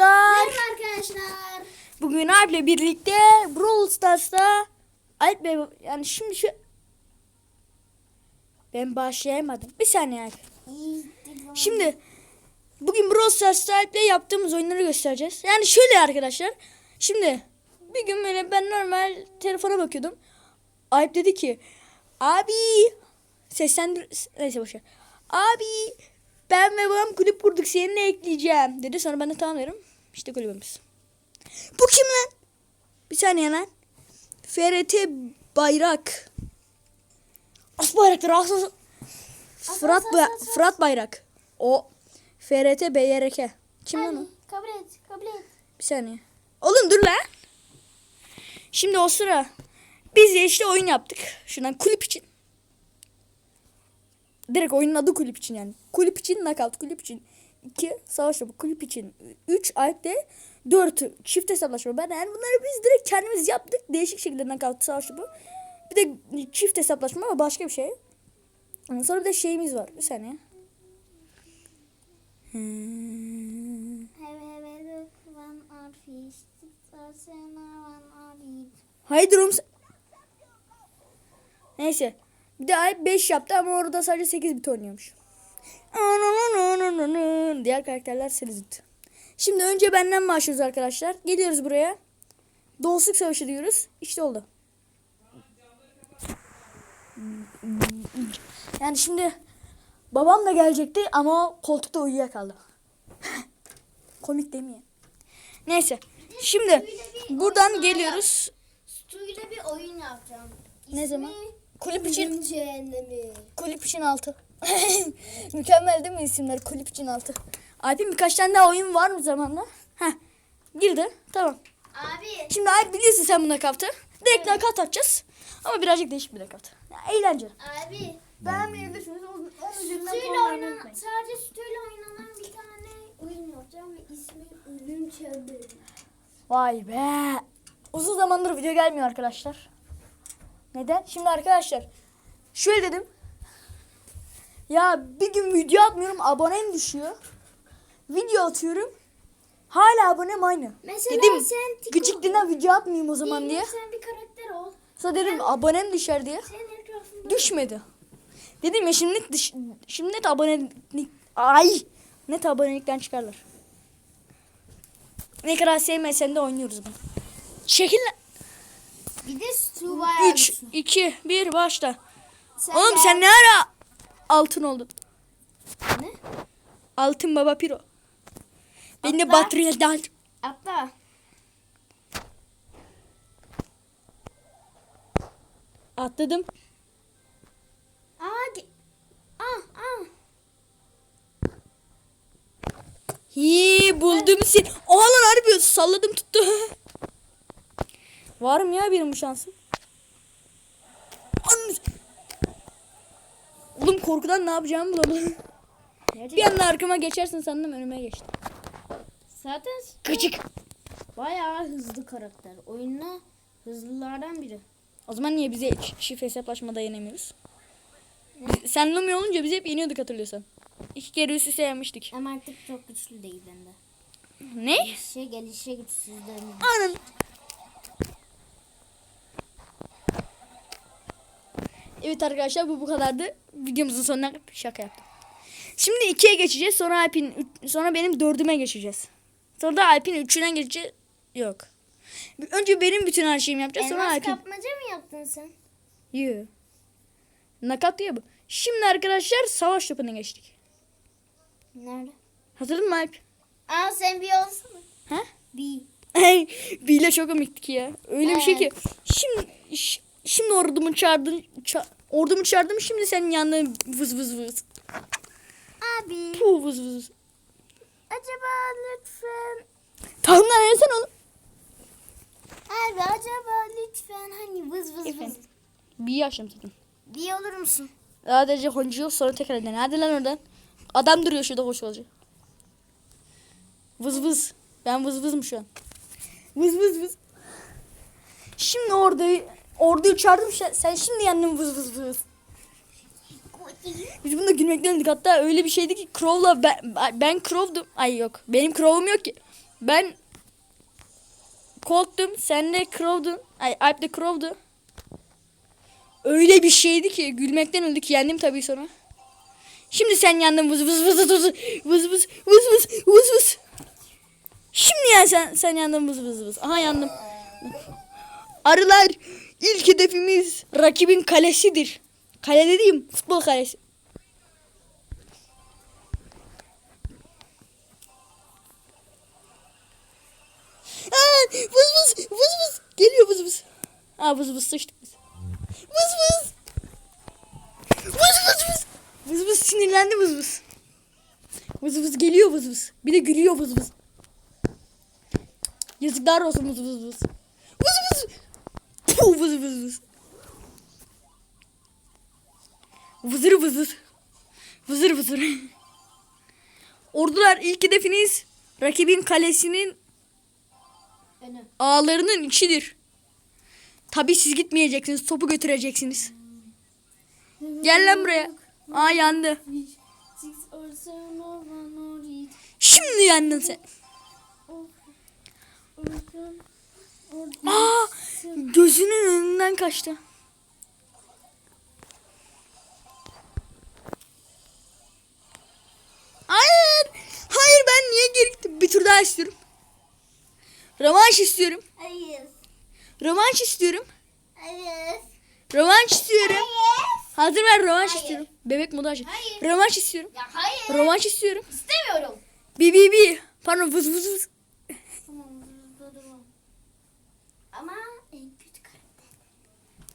arkadaşlar. Merhaba arkadaşlar. Bugün Alp'le birlikte Brawl Stars'ta Alp Bey yani şimdi şu ben başlayamadım. Bir saniye Alp. Şimdi bugün Brawl Stars'ta Alp'le yaptığımız oyunları göstereceğiz. Yani şöyle arkadaşlar. Şimdi bir gün böyle ben normal telefona bakıyordum. Alp dedi ki abi seslendir neyse boşver. Abi ben ve babam kulüp kurduk seninle ekleyeceğim dedi. Sonra ben de tamam derim. İşte kulübümüz. Bu kim lan? Bir saniye lan. FRT Bayrak. As bayraktır as as. Fırat, as, Ba- as, as. Fırat Bayrak. O FRT BYRK. Kim lan o? Kabul et, kabul et. Bir saniye. Oğlum dur lan. Şimdi o sıra biz de işte oyun yaptık. Şundan kulüp için. Direkt oyunun adı kulüp için yani. Kulüp için knockout kulüp için. 2 savaş topu kulüp için. 3 alpte 4 çift hesaplaşma. Ben yani bunları biz direkt kendimiz yaptık. Değişik şekilde knockout savaş topu. Bir de çift hesaplaşma ama başka bir şey. Sonra bir de şeyimiz var. Bir saniye. Hmm. Haydi Rum. Neyse. Bir de Alp 5 yaptı ama orada sadece 8 bit oynuyormuş. Diğer karakterler seri zıt. Şimdi önce benden başlıyoruz arkadaşlar. Geliyoruz buraya. Dostluk savaşı diyoruz. İşte oldu. Yani şimdi babam da gelecekti ama o koltukta uyuyakaldı. Komik değil mi? Neyse. Şimdi buradan geliyoruz. Stu'yla bir oyun yapacağım. Ne zaman? Kulüp için. Ölüm cehennemi. Kulüp için altı. Mükemmel değil mi isimler? Kulüp için altı. Alp'in birkaç tane daha oyun var mı zamanla? Heh. Girdi. Tamam. Abi. Şimdi Alp biliyorsun sen bu nakavtı. Direkt nakat atacağız. Ama birazcık değişik bir nakat. Ya, eğlence. Abi. Beğenmeyebilirsiniz. Oynanan, unutmayın. sadece Stu'yla oynanan bir tane oyun yapacağım ve ismi Ölüm Çemberi. Vay be. Uzun zamandır video gelmiyor arkadaşlar. Neden? Şimdi arkadaşlar şöyle dedim. Ya bir gün video atmıyorum abonem düşüyor. Video atıyorum. Hala abonem aynı. Mesela dedim sen gıcıklığına video atmayayım o zaman diye. Sen bir karakter ol. Sonra dedim abonem düşer diye. Düşmedi. Dedim ya şimdi net, dış- şimdi net abonelik ay net abonelikten çıkarlar. Ne kadar sevmesen de oynuyoruz bunu. Çekil Stu bayağı 3, güçlü. 2, 1 başla. Sen Oğlum sen ne ara altın oldun? Ne? Altın baba piro. Ben de batarya aldım. Atla. Atladım. Aa, ge- ah, ah. Hi buldum seni. Oha lan harbi salladım tuttu. Var mı ya benim bu şansım? Oğlum korkudan ne yapacağımı bulamadım. Bir anda arkama geçersin sandım önüme geçti. Zaten Gıcık. bayağı hızlı karakter. Oyunda hızlılardan biri. O zaman niye bize şifre hesaplaşmada yenemiyoruz? Biz- Sen Lumi olunca biz hep yeniyorduk hatırlıyorsan. İki kere üst üste yenmiştik. Ama artık çok güçlü değil bende. Ne? Gelişe gelişe güçsüzlerim. Anın. Evet arkadaşlar bu bu kadardı. Videomuzun sonuna şaka yaptım. Şimdi ikiye geçeceğiz. Sonra Alp'in sonra benim dördüme geçeceğiz. Sonra da Alp'in üçüne geçeceğiz. Yok. Önce benim bütün her şeyimi yapacağız. Sonra Elmas Alp'in. kapmaca mı yaptın sen? Yoo. Nakat diye bu. Şimdi arkadaşlar savaş topuna geçtik. Nerede? Hatırladın mı Alp? Aa sen bir olsana. Ha? Bir. Bile çok komiktik ya. Öyle bir şey ki. Evet. Şimdi şimdi ordumu çağırdın. Ça- ordumu çağırdım şimdi senin yanına vız vız vız. Abi. Puh vız vız. Acaba lütfen. Tamam lan ya sen oğlum. Abi acaba lütfen hani vız vız Efendim? vız. Bir yaşım dedim. Bir olur musun? Sadece honcu yok sonra tekrar dene. Hadi lan oradan. Adam duruyor şurada hoş olacak. Vız vız. Ben vız vızım şu an. Vız vız vız. Şimdi orada orduyu çağırdım. Sen- şimdi yandın vız vız vız. Biz bunda gülmekten öldük. Hatta öyle bir şeydi ki Crow'la ben, ben Crow'dum. Ay yok. Benim Crow'um yok ki. Ben Colt'tum. Sen de Crow'dun. Ay Alp de Crow'du. Öyle bir şeydi ki gülmekten öldük. Yendim tabii sonra. Şimdi sen yandın vız vız vız vız vız vız vız vız vız vız. Şimdi ya sen sen yandın vız vız vız. Aha yandım. Arılar ilk hedefimiz rakibin kalesidir. Kale dediğim futbol kalesi. Aa, vız vız vız vız geliyor vız vız. Aa vız vız sıçtık biz. Vız vız. Vız vız vız. Vız vız sinirlendi vız vız. Vız vız geliyor vız vız. Bir de gülüyor vız vız. Yazıklar olsun vız vız vız. Puh vız vız vız. Vızır vızır. Vızır vızır. Ordular ilk hedefiniz rakibin kalesinin ağlarının içidir. Tabii siz gitmeyeceksiniz. Topu götüreceksiniz. Gel lan buraya. Aa yandı. Şimdi yandın sen. Aa gözünün önünden kaçtı. Hayır. Hayır ben niye geri? Bir tur daha istiyorum. Rövanş istiyorum. Hayır. Rövanş istiyorum. Hayır. Rövanş istiyorum. Hayır. Hazır ver rövanş Hayır. istiyorum. Bebek modu aç. Hayır. Rövanş istiyorum. Ya hayır. Rövanş istiyorum. İstemiyorum. Bi bi bi. Pardon vız vız vız. Tamam. devam. Ama en kötü karakter.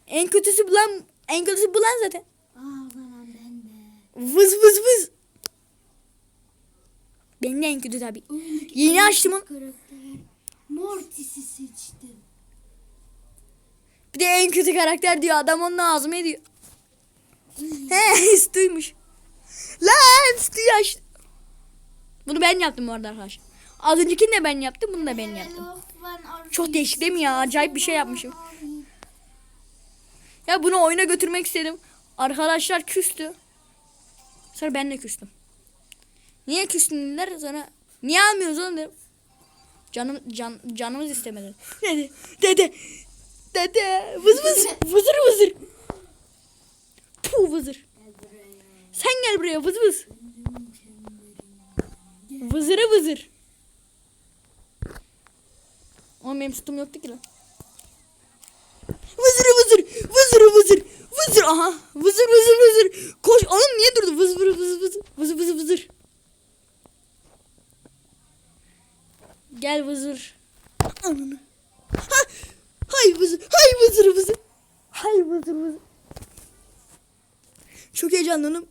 En kötüsü bulan en kötüsü bulan zaten. Aa ben de. Vız vız vız. Benim de en kötü tabii. Yeni açtım onu. Mortis'i seçtim. Bir de en kötü karakter diyor. Adam onun ağzıma ediyor. He Stu'ymuş. Lan Stu'yu açtı. Bunu ben yaptım bu arada arkadaşlar. Az öncekini de ben yaptım. Bunu da ben yaptım. Çok değişik değil mi ya? Acayip bir şey yapmışım. Ya bunu oyuna götürmek istedim. Arkadaşlar küstü. Sonra ben de küstüm. Niye küstün dediler sonra. Niye almıyoruz oğlum dedim. Canım can, canımız istemedi. Dedi. Dede. Dede. Vız vız. Vızır vızır. Puh vızır. Sen gel buraya vız vız. Vızırı vızır. Oğlum benim sütüm yoktu ki lan. Vızır vızır. Vızır vızır. Vızır aha. Vızır vızır vızır. Koş. Oğlum niye durdu? Vız vız vız vız. Vız vız vızır. Gel vızır. Ananı. Ha. Hay vızır. Hay vızır vızır. Hay vızır vızır. Çok heyecanlandım.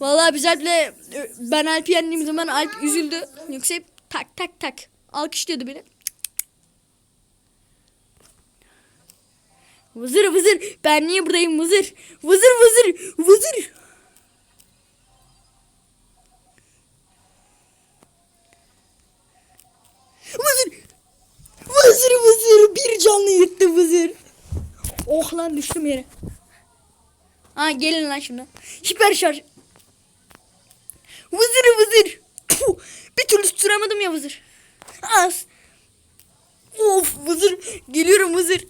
Vallahi biz Alp'le ben Alp'i yendiğim zaman Alp üzüldü. Yoksa hep tak tak tak alkışlıyordu beni. Vızır vızır. Ben niye buradayım vızır? Vızır vızır. Vızır. Vızır. Vızır vızır. Bir canlı yırttı vızır. Oh lan düştüm yere. Ha gelin lan şuna. Hiper şarj. Vızır vızır. Puh, bir türlü tutturamadım ya vızır. Az. Of vızır. Geliyorum vızır.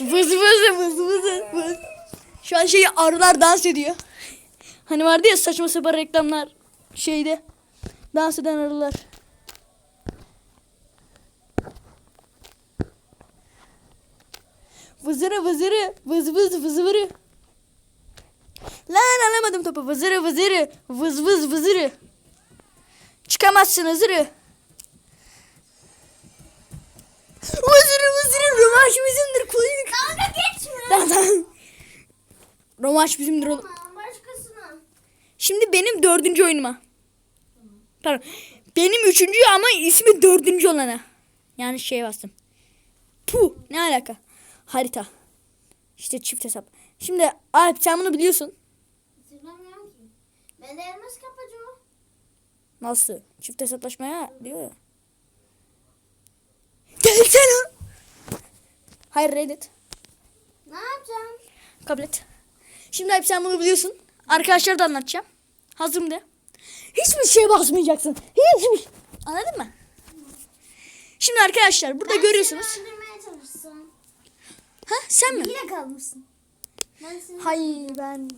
Vız vız vız vız vız. Şu an şey arılar dans ediyor. Hani vardı ya saçma sapan reklamlar şeyde. Dans eden arılar. Vızırı vızırı vız vız vızırı. Lan alamadım topu. Vızırı vızırı vız vız vızırı. Çıkamazsın hızırı. Vızırı vızırı rövanş bizimdir kulübük. Dalga geçme. Tamam tamam. Rövanş bizimdir oğlum. Başkasına. Şimdi benim dördüncü oyunuma. Pardon. Benim üçüncü ama ismi dördüncü olana. Yani şey bastım. Puh ne alaka? Harita. İşte çift hesap. Şimdi Alp sen bunu biliyorsun. Hatırlamıyorum ki. Ben de elmas kapıcı o. Nasıl? Çift hesaplaşmaya diyor ya. Gelsene. Hayır reddet. Ne yapacağım? Kabul et. Şimdi Alp sen bunu biliyorsun. Arkadaşlara da anlatacağım. Hazırım de. Hiçbir şeye basmayacaksın. Hiçbir Anladın mı? Şimdi arkadaşlar burada görüyorsunuz. Ben seni öldürmeye çalışsam. Ha sen mi? Yine kalmışsın. Ben seni Hayır ben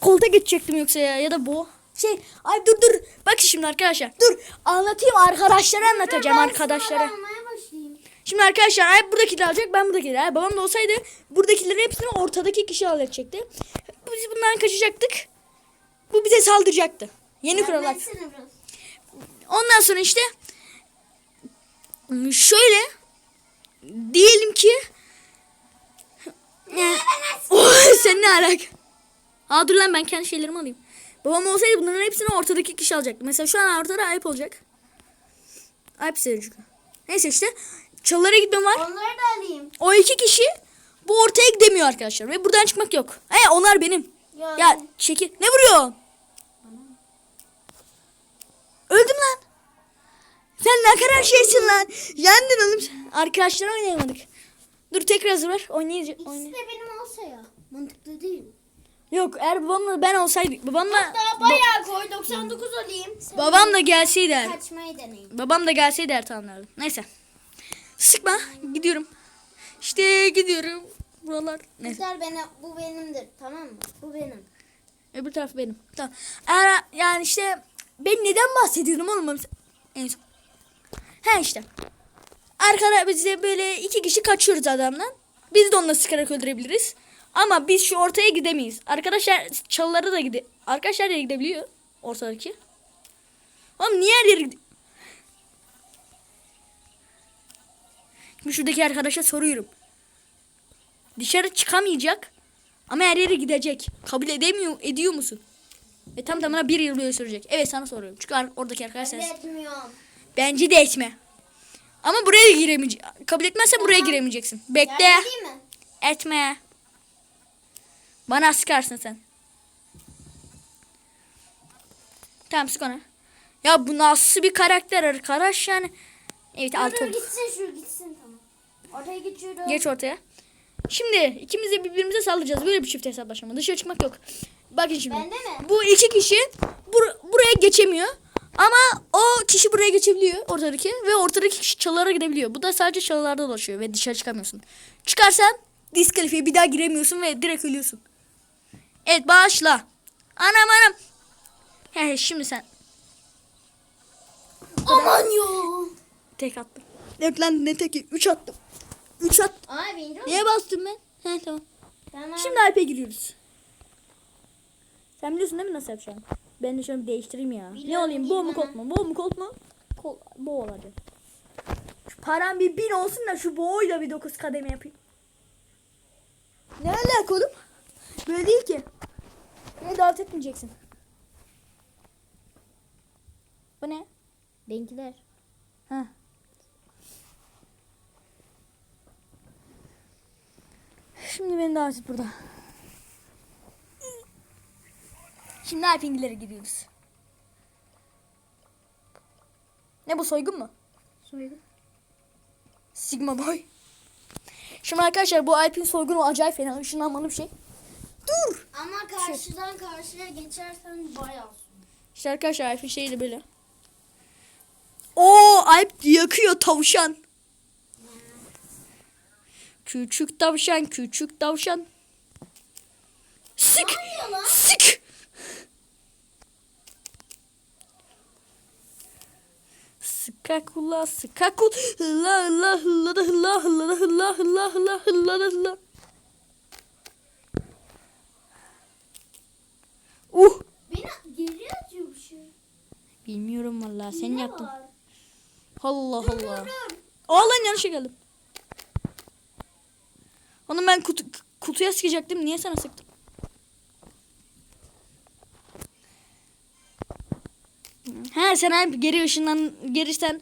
kolta geçecektim yoksa ya ya da bu. Şey ay dur dur. Bak şimdi arkadaşlar. Dur anlatayım arkadaşlara anlatacağım arkadaşlara. başlayayım. Şimdi arkadaşlar ay buradakileri alacak ben buradakileri. Ay, babam da olsaydı buradakileri hepsini ortadaki kişi alacaktı. Biz bundan kaçacaktık. Bu bize saldıracaktı. Yeni kurallar. Ondan sonra işte şöyle diyelim ki oh, sen ne alak? Aa dur lan ben kendi şeylerimi alayım. Babam olsaydı bunların hepsini ortadaki kişi alacaktı. Mesela şu an ortada Ayıp olacak. Ayıp Selçuk. Neyse işte çalılara gitmem var. Onları da alayım. O iki kişi bu ortaya gidemiyor arkadaşlar. Ve buradan çıkmak yok. He onlar benim. Ya, Ya çekil. Ne vuruyor? Öldüm lan. Sen ne kadar şeysin lan. Yendin oğlum. Arkadaşlar oynayamadık. Dur tekrar hazır ver. Oynayacağız. İkisi de benim olsa ya. Mantıklı değil mi? Yok eğer babamla ben olsaydık. Babamla Daha bayağı koy 99 alayım. Sen babam da gelseydi kaçmayı deneyim. Babam da gelseydi eğer tamamlardım. Neyse. Sıkma. Gidiyorum. İşte gidiyorum. Buralar. Neyse. Güzel benim, bu benimdir tamam mı? Bu benim. Öbür taraf benim. Tamam. Eğer, yani işte ben neden bahsediyorum oğlum? En son. He işte. Arkada bize böyle iki kişi kaçıyoruz adamdan. Biz de onunla sıkarak öldürebiliriz. Ama biz şu ortaya gidemeyiz. Arkadaşlar çalılara da gide. Arkadaşlar da gidebiliyor. Ortadaki. Oğlum niye her yere gide- Şimdi şuradaki arkadaşa soruyorum. Dışarı çıkamayacak. Ama her yere gidecek. Kabul edemiyor, ediyor musun? Ve tam tamına bir yıl böyle sürecek. Evet sana soruyorum. Çünkü oradaki arkadaş sensin. Etmiyorum. Bence de etme. Ama buraya giremeyecek. Kabul etmezsen buraya giremeyeceksin. Bekle. Mi? Etme. Bana sıkarsın sen. Tamam sık ona. Ya bu nasıl bir karakter arkadaş yani. Evet Dur altı dur oldu. gitsin şu gitsin tamam. Ortaya geçiyorum. Geç ortaya. Şimdi ikimiz de birbirimize saldıracağız. Böyle bir çift hesaplaşma. Dışarı çıkmak yok. Bakın şimdi. Bende mi? Bu iki kişi bur- buraya geçemiyor. Ama o kişi buraya geçebiliyor ortadaki ve ortadaki kişi çalılara gidebiliyor. Bu da sadece çalılarda dolaşıyor ve dışarı çıkamıyorsun. Çıkarsan diskalifiye bir daha giremiyorsun ve direkt ölüyorsun. Evet başla. Anam anam. He şimdi sen Aman ya. tek attım. Yok lan ne teki? Üç attım. Üç attım. Ay birinci oldu. Niye bastım ben? He tamam. Tamam. Şimdi Alp'e giriyoruz. Sen biliyorsun değil mi nasıl yapacağım? Ben de şöyle bir değiştireyim ya. ne Biliyorum, olayım? Bu mu kot mu? Bu mu kot mu? Kol, bu olacak. Şu param bir bin olsun da şu boğuyla bir dokuz kademe yapayım. Ne alaka oğlum? Böyle değil ki. Ne davet etmeyeceksin. Bu ne? Benimkiler. Ha. Şimdi beni davet et burada. Şimdi Alpingilere gidiyoruz. Ne bu soygun mu? Soygun. Sigma boy. Şimdi arkadaşlar bu Alp'in soygunu acayip fena ışınlanmalı bir şey. Dur. Ama karşıdan karşıya geçersen bayağı. İşte arkadaşlar Alp'in şeyi de böyle. Oo Alp yakıyor tavşan. Küçük tavşan, küçük tavşan. Sık, oluyor lan? sık. Sıkakula, sıkakul. Hıla hıla hıla da hıla hıla da hıla hıla hıla hıla da hıla. Uh. Beni geri atıyor bir şey. Bilmiyorum vallahi sen yaptın. Allah Allah. dur dur. Aa lan yanlışa geldim. Onu ben kutu, kutuya sıkacaktım. Niye sana sıktım? He sen hep geri ışından geristen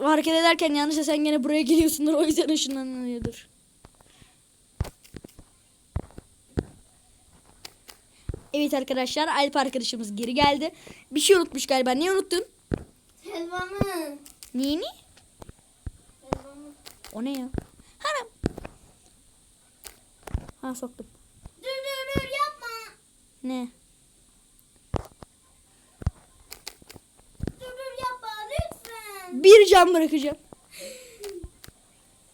hareket ederken yanlışla sen gene buraya geliyorsundur. O yüzden ışınlanıyordur. Evet arkadaşlar Alp arkadaşımız geri geldi. Bir şey unutmuş galiba. Ne unuttun? Helvamı. Neyini? Helvamı. O ne ya? Ha soktum. Dur dur dur yapma. Ne? Dur dur yapma lütfen. Bir can bırakacağım.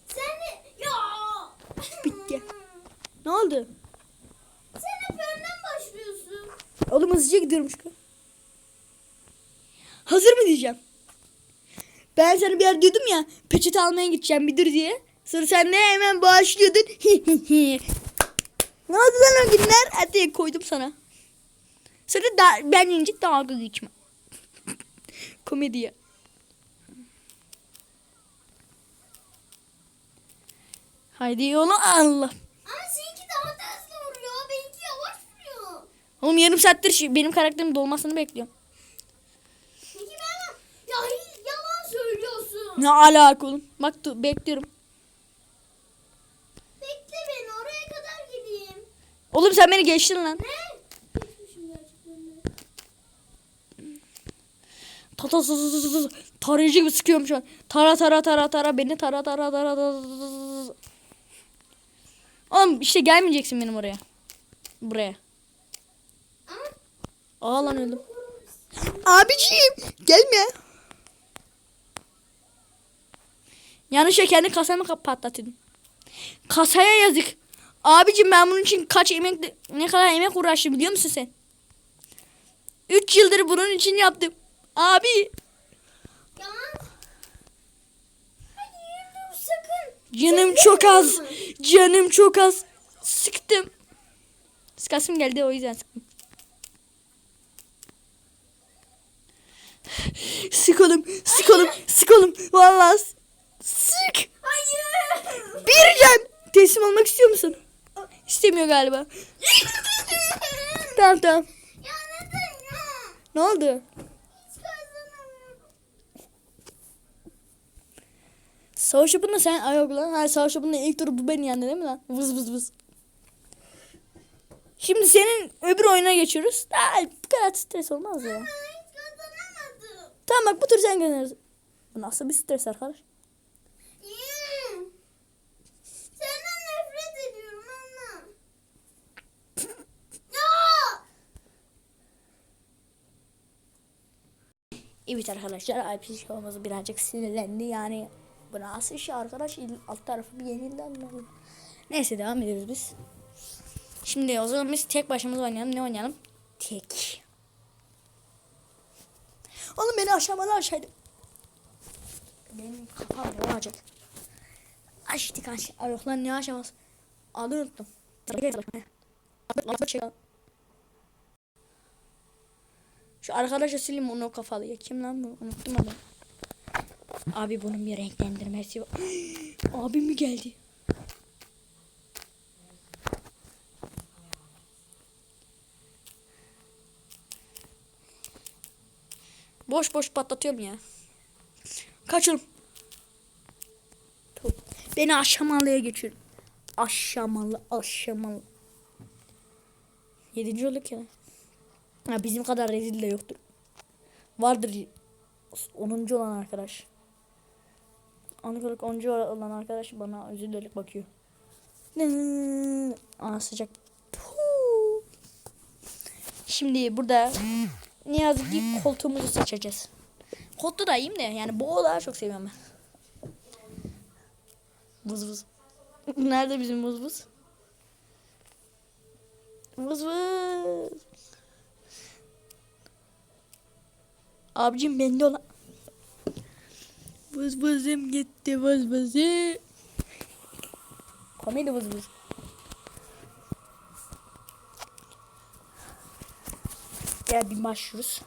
Sen de... Ya. Bitti. ne oldu? Sen hep önden başlıyorsun. Oğlum hızlıca gidiyorum şu. Hazır mı diyeceğim? Ben sana bir yer diyordum ya peçete almaya gideceğim bir dur diye. Sonra sen ne hemen başlıyordun. ne oldu lan o günler? Hadi koydum sana. Sonra da, ben ince dalga geçme. Komediye. Haydi yola Allah. Ama seninki daha da hızlı vuruyor. Benimki yavaş vuruyor. Oğlum yarım saattir şu- benim karakterimin dolmasını bekliyorum. Peki ben... Ya yalan söylüyorsun. Ne alaka oğlum? Bak dur, bekliyorum. Bekle beni oraya kadar gideyim. Oğlum sen beni geçtin lan. Ne? Geçmişim gerçekten de. Ta ta ta ta ta ta. Tarayıcı gibi sıkıyorum şu an. Tara tara tara tara beni tara tara tara tara. Oğlum işte gelmeyeceksin benim oraya. Buraya. Ama Aa lan öldüm. Abiciğim gelme. Yanlışlıkla kendi kasamı kap- patlatıyordum. Kasaya yazık. Abicim ben bunun için kaç emek ne kadar emek uğraştım biliyor musun sen? 3 yıldır bunun için yaptım. Abi yalan. Hayır dur sakın. canım çok az. Canım çok az. Sıktım. Sıkasım geldi o yüzden sıktım. Sık oğlum, sık oğlum, sık oğlum. Vallahi sık. Hayır. Bir can. Teslim olmak istiyor musun? İstemiyor galiba. Tamam tamam. ya neden ya? Ne oldu? Savaş yapında sen ay yok lan. Hayır savaş yapında ilk turu bu beni yendi değil mi lan? Vız vız vız. Şimdi senin öbür oyuna geçiyoruz. Daha bu kadar stres olmaz ya. Tamam bak bu tur sen kazanırsın. Bu nasıl bir stres arkadaş? Evet arkadaşlar şey olması birazcık sinirlendi yani. Bu nasıl iş arkadaş? Alt tarafı bir yenildi anlamadım. Neyse devam ediyoruz biz. Şimdi o zaman biz tek başımıza oynayalım. Ne oynayalım? Tek. Oğlum beni aşağımalı aşağıydı. Benim kafam ne olacak? Açtık aşağı. Ay yok lan ne aşaması? Adı unuttum. Şu arkadaşa sileyim onu kafalıya. Kim lan bu? Unuttum adamı. Abi bunun bir renklendirmesi var. Abi mi geldi? Boş boş patlatıyorum ya. Tuh. Beni aşamalıya geçirin. Aşamalı, aşamalı. Yedinci olduk ya. Ha, bizim kadar rezil de yoktur. Vardır 10. olan arkadaş. Anlık 10. olan arkadaş bana üzülerek bakıyor. Aa sıcak. Şimdi burada ne yazık ki koltuğumuzu seçeceğiz. Koltuğu da iyiyim de yani boğu daha çok seviyorum ben. Vız vız. Nerede bizim vız vız? Vız vız. Abicim bende olan. Vız vızım gitti vız vızı. Komedi vız vız. Gel bir başlıyoruz.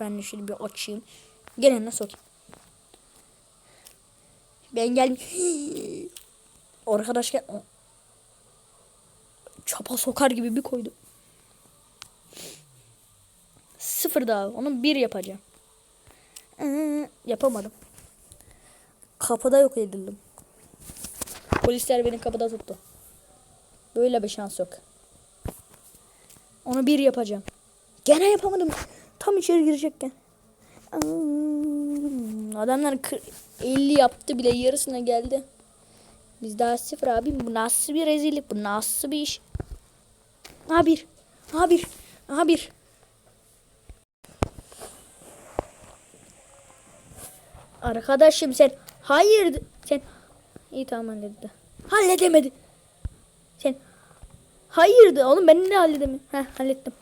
Ben de şöyle bir açayım. Gene nasıl sokayım. Ben gel. Arkadaş gel. Çapa sokar gibi bir koydu. Sıfır daha. Onun bir yapacağım. Ee, yapamadım. Kapıda yok edildim. Polisler beni kapıda tuttu. Böyle bir şans yok. Onu bir yapacağım. Gene yapamadım. Tam içeri girecekken. Adamlar 50 yaptı bile yarısına geldi. Biz daha sıfır abi. Bu nasıl bir rezillik? Bu nasıl bir iş? A1. A1. A1. Arkadaşım sen hayır sen iyi tamam halletti. Halledemedi. Sen hayırdı oğlum ben de halledemiyorum. Heh hallettim.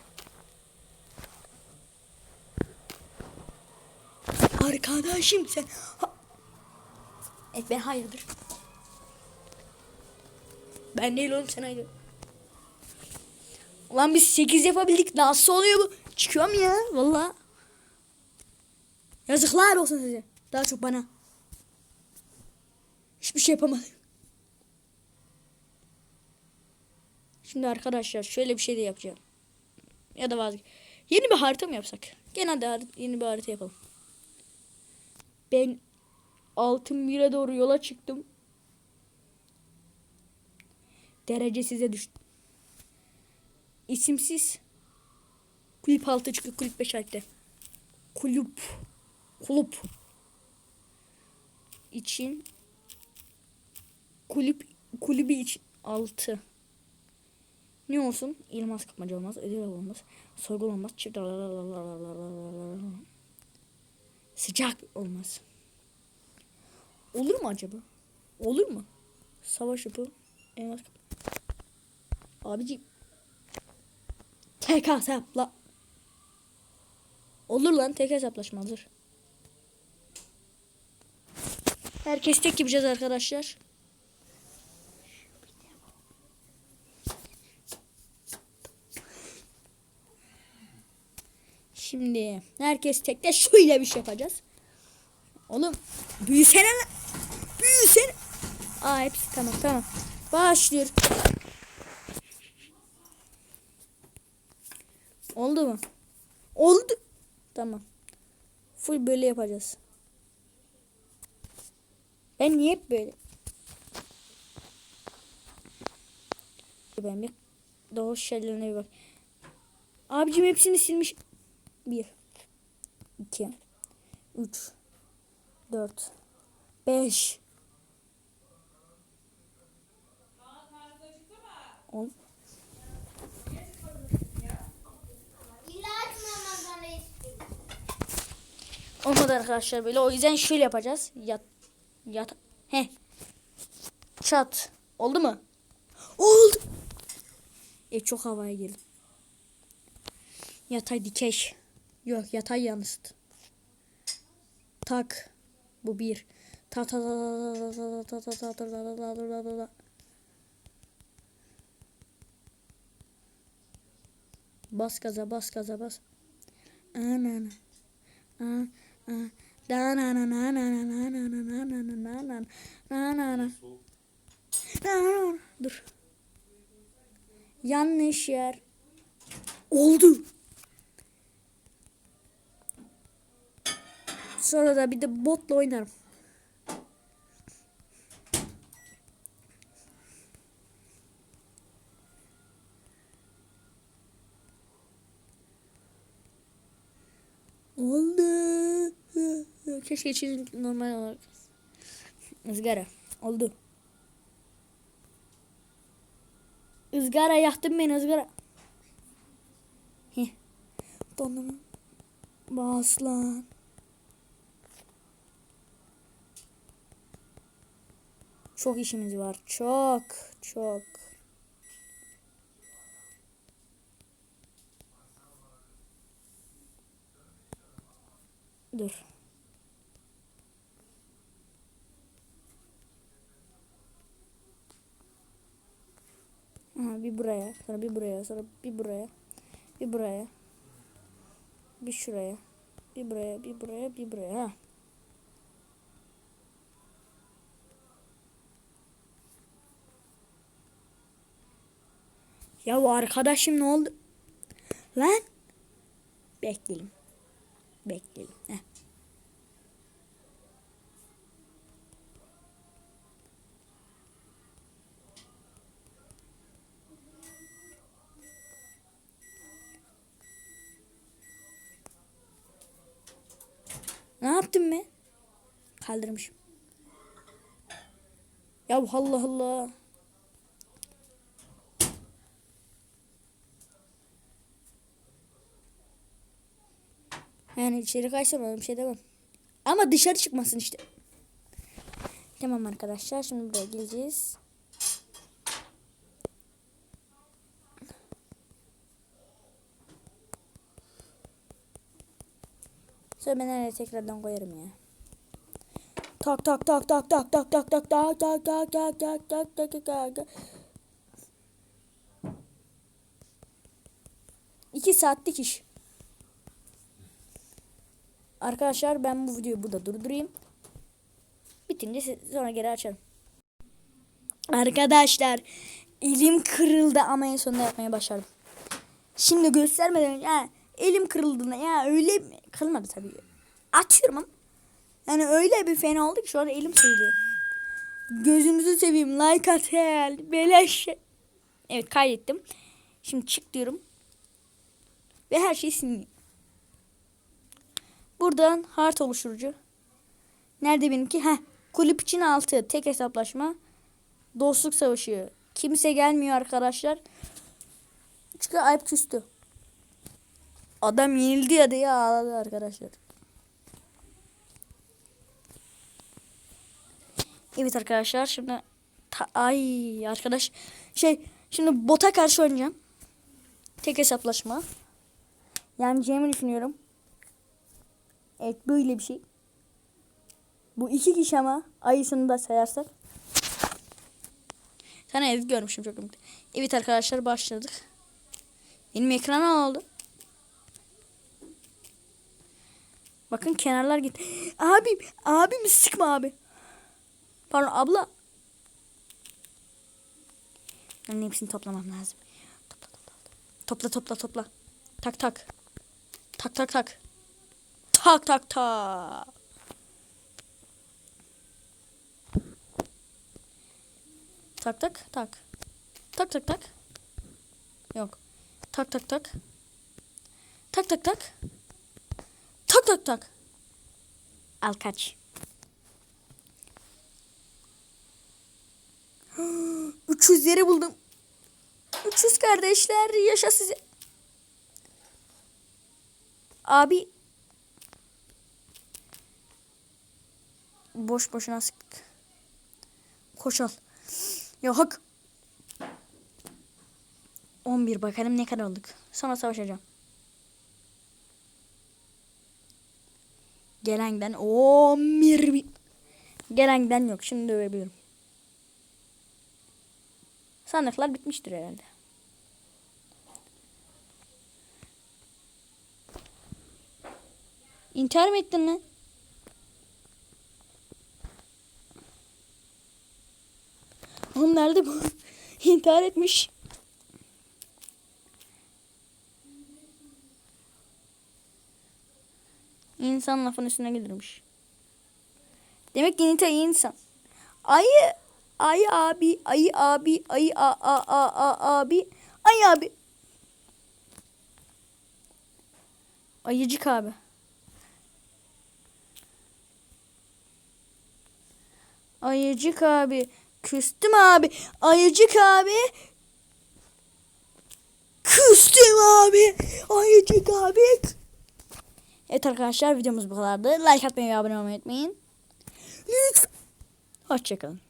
Arkadaşım sen ha- Evet ben hayırdır. Ben değil oğlum sen hayır. Ulan biz 8 yapabildik. Nasıl oluyor bu? Çıkıyorum ya valla. Yazıklar olsun size. Daha çok bana. Hiçbir şey yapamadım. Şimdi arkadaşlar şöyle bir şey de yapacağım. Ya da vazgeç. Yeni bir harita mı yapsak? Gene de har- yeni bir harita yapalım. Ben altın bire doğru yola çıktım. Derece size düştü. İsimsiz. Kulüp altı çıkıyor. Kulüp beş harfte. Kulüp. Kulüp. İçin kulüp kulübü için altı. Ne olsun? İlmaz kapmaca olmaz. Ödül olmaz. Sorgu olmaz. Çift Sıcak olmaz. Olur mu acaba? Olur mu? Savaş yapı. Elmas kapı. Abici. Tek hesapla. Olur lan tek hesaplaşma. Herkes tek yapacağız arkadaşlar. Şimdi herkes tekte şöyle bir şey yapacağız. Oğlum büyüsene lan. Büyüsene. Aa hepsi tamam tamam. Başlıyor. Oldu mu? Oldu. Tamam. Full böyle yapacağız. Ben niye hep böyle? Ben bir doğu şeylerine bir bak. Abicim hepsini silmiş. Bir. iki, Üç. Dört. Beş. On. Olmadı arkadaşlar böyle. O yüzden şöyle yapacağız. Yat. Yat. He. Çat. Oldu mu? Oldu. E çok havaya girdim. Yatay dikeş. Yok yatay yanlıştı. Tak. Bu bir. Ta ta ta ta ta ta ta ta ta ta ta ta ta ta ta. Bas gaza bas gaza bas. Ana. Ana. Da na na na na na na na na na na na na na na na na na Dur. Yanlış yer. Oldu. Sonra da bir de botla oynarım. Oldu. Keşke çizik normal olarak. Izgara. Oldu. Izgara yaktın beni ızgara. Heh. Dondurma. Bas lan. Çok işimiz var. Çok. Çok. Dur. Aha, bir buraya, sonra bir buraya, sonra bir buraya, bir buraya, bir şuraya, bir buraya, bir buraya, bir buraya. Ha. Ya arkadaşım ne oldu? Lan. Bekleyelim. Bekleyelim. Heh. Ne yaptım ben? Kaldırmışım. Ya Allah Allah. Yani içeri kaçsam bir şey demem. Ama dışarı çıkmasın işte. Tamam arkadaşlar şimdi buraya geleceğiz. Sonra ben nereye tekrardan koyarım ya. Tak tak tak tak tak tak tak tak tak tak tak tak tak tak tak tak tak İki saatlik iş. Arkadaşlar ben bu videoyu burada durdurayım. Bitince sonra geri açarım. Arkadaşlar elim kırıldı ama en sonunda yapmaya başardım. Şimdi göstermeden önce ha, elim kırıldığında ya öyle mi? Kırılmadı tabii. Atıyorum ama. Yani öyle bir fena oldu ki şu an elim sıyırıyor. Gözünüzü seveyim like at hel. Beleş. Evet kaydettim. Şimdi çık diyorum. Ve her şey siliniyor. Buradan hart oluşturucu. Nerede benimki? Heh. Kulüp için altı. Tek hesaplaşma. Dostluk savaşı. Kimse gelmiyor arkadaşlar. Çünkü ayıp küstü. Adam yenildi ya diye ağladı arkadaşlar. Evet arkadaşlar şimdi ay arkadaş şey şimdi bota karşı oynayacağım. Tek hesaplaşma. Yeneceğimi düşünüyorum. Evet böyle bir şey. Bu iki kişi ama ayısını da sayarsak. Sana ev görmüşüm çok komik. Evet arkadaşlar başladık. Benim ekran oldu. Bakın kenarlar git. Abi, abimi sıkma abi. Pardon abla. Yani hepsini toplamam lazım. Topla topla. Topla topla topla. Tak tak. Tak tak tak. Tak tak tak. Tak tak tak. Tak tak tak. Yok. Tak tak tak. Tak tak tak. Tak tak. Al kaç. 300 yeri buldum. 300 kardeşler yaşa size. Abi boş boşuna sıktık. Koşal. Ya hak. 11 bakalım ne kadar olduk. Sonra savaşacağım. Gelenden 11 bin. Gelenden yok. Şimdi dövebilirim. Sandıklar bitmiştir herhalde. İntihar mı ettin lan? Oğlum nerede bu? İntihar etmiş. İnsan lafın üstüne gelirmiş. Demek ki Nita insan. Ayı, ayı abi, ayı abi, ayı a a a a abi, ayı abi. Ayıcık abi. Ayıcık abi. Küstüm abi. Ayıcık abi. Küstüm abi. Ayıcık abi. Evet arkadaşlar videomuz bu kadardı. Like atmayı ve abone olmayı unutmayın. Lütfen. Hoşçakalın.